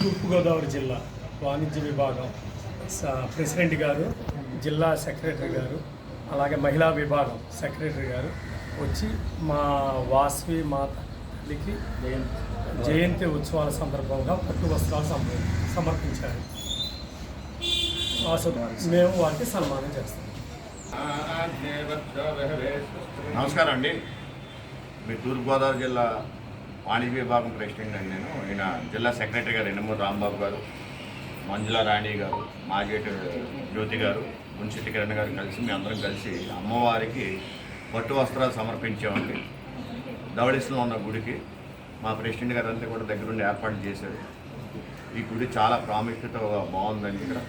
తూర్పుగోదావరి జిల్లా వాణిజ్య విభాగం ప్రెసిడెంట్ గారు జిల్లా సెక్రటరీ గారు అలాగే మహిళా విభాగం సెక్రటరీ గారు వచ్చి మా వాస్వి మాత తల్లికి జయంతి ఉత్సవాల సందర్భంగా పట్టు వస్త్రాలు సమర్పించారు. మేము వారికి సన్మానం చేస్తాం. నమస్కారం అండి. మీ తూర్పుగోదావరి జిల్లా వాణిజ్య విభాగం ప్రెసిడెంట్ అండి నేను ఈయన జిల్లా సెక్రటరీ గారు ఎన్నమూరు రాంబాబు గారు మంజుల రాణి గారు మాగేటి జ్యోతి గారు మున్సిటి కిరణ్ గారు కలిసి మీ అందరం కలిసి అమ్మవారికి పట్టు వస్త్రాలు సమర్పించామండి. దవడిస్లో ఉన్న గుడికి మా ప్రెసిడెంట్ గారు అంతా కూడా దగ్గరుండి ఏర్పాటు చేశారు. ఈ గుడి చాలా ప్రాముఖ్యత బాగుందండి ఇక్కడ.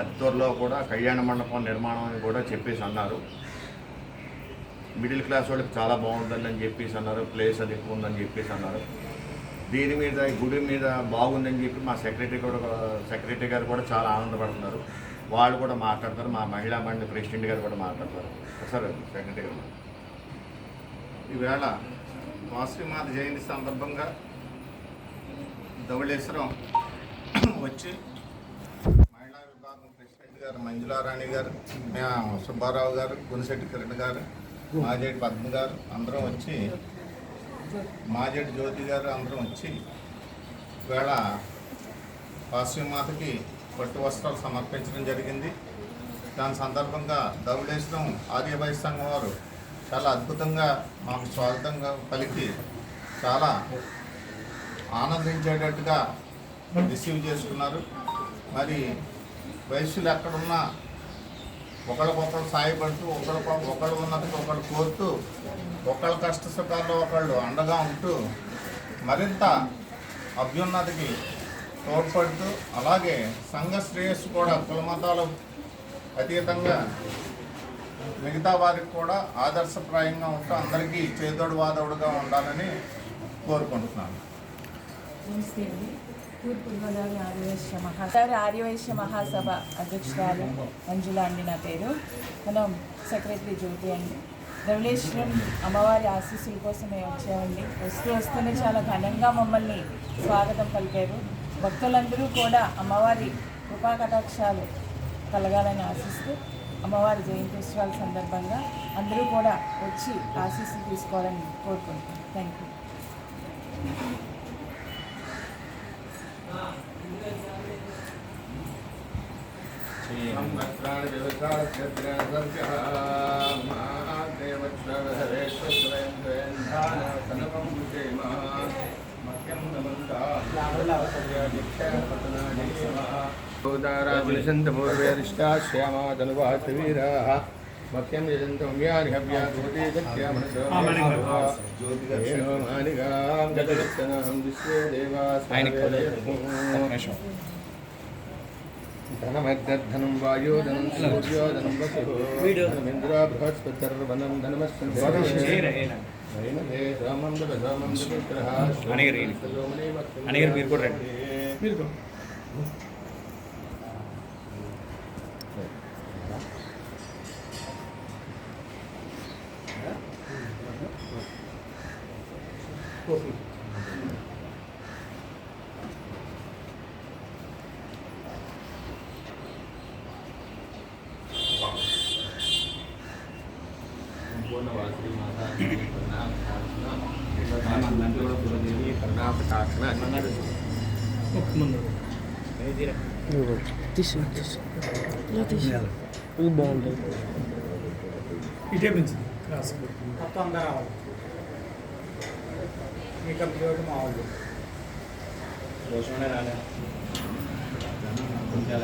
అతి త్వరలో కూడా కళ్యాణ మండపం నిర్మాణం అని కూడా చెప్పేసి అన్నారు. మిడిల్ క్లాస్ వాళ్ళకి చాలా బాగుంటుంది అని చెప్పేసి అన్నారు ప్లేస్ అది ఎక్కువ ఉందని చెప్పేసి అన్నారు. దీని మీద ఈ గుడి మీద బాగుందని చెప్పి మా సెక్రటరీ కూడా సెక్రటరీ గారు కూడా చాలా ఆనందపడుతున్నారు. వాళ్ళు కూడా మాట్లాడతారు మా మహిళా మండలి ప్రెసిడెంట్ గారు కూడా మాట్లాడతారు. సార్ సెక్రటరీ గారు. ఈవేళ వాసవిమాత జయంతి సందర్భంగా ధవళేశ్వరం వచ్చి మహిళా విభాగం ప్రెసిడెంట్ గారు మంజులారాణి గారు సుబ్బారావు గారు గునిశెట్టి కిరణ్ గారు మాజేటి పద్మ గారు అందరం వచ్చి మాజేటి జ్యోతి గారు అందరం వచ్చి ఇవాళ వాసవిమాతకి పట్టు వస్త్రాలు సమర్పించడం జరిగింది. దాని సందర్భంగా ధవళేశ్వరం ఆర్యవైశ్య సంఘం వారు చాలా అద్భుతంగా మాకు స్వాగతంగా పలికి చాలా ఆనందించేటట్టుగా రిసీవ్ చేసుకున్నారు. మరి వయస్సులు ఎక్కడున్నా ఒకళ్ళకొకళ్ళు సాయపడుతూ ఒకళ్ళ ఒకళ్ళు ఉన్నది ఒకళ్ళు కోరుతూ ఒకళ్ళ కష్ట సుఖాల్లో ఒకళ్ళు అండగా ఉంటూ మరింత అభ్యున్నతికి తోడ్పడుతూ అలాగే సంఘ శ్రేయస్సు కూడా కుల మతాలు అతీతంగా మిగతా వారికి కూడా ఆదర్శప్రాయంగా ఉంటూ అందరికీ చేదోడు వాదోడుగా ఉండాలని కోరుకుంటున్నాను. నమస్తే అండి. తూర్పుగోదావరి ఆర్యవైశ్య మహా ఆర్యవైశ్య మహాసభ అధ్యక్షురాలు మంజుల అండి నా పేరు. మనం సెక్రటరీ జ్యోతి అండి. ధవళేశ్వరం అమ్మవారి ఆశీస్సుల కోసమే వచ్చామండి. వస్తూ వస్తూనే చాలా ఘనంగా మమ్మల్ని స్వాగతం పలికారు. భక్తులందరూ కూడా అమ్మవారి కృపా కటాక్షాలు కలగాలని ఆశిస్తూ అమ్మవారి జయంతి ఉత్సవాల సందర్భంగా అందరూ కూడా వచ్చి ఆశీస్సులు తీసుకోవాలని కోరుకుంటున్నాను థ్యాంక్ యూ ൂർവേദിഷ്ടാശ്യാമാതനുവാസവീരാ మఖ్యం యజంతం వ్యాధిహవ్యాజ్యోతిగత్యామనసోమాలిగాం జగదత్తనాం విశ్వే దేవాస్ मानिगां गतदक्षणाहं विश्वे देवाः धनमग्धनं वायोधनं सूर्योधनं वसुमिन्द्र बृहस्पतिर्वनं धनमस्ते रामं रामं ఇది బాగుంటుంది ఇటే నుంచి క్రాస్ మొత్తం అందరూ రావాలి మీ ఒకటి మా వాళ్ళు రోజునే రాలే కొంచెం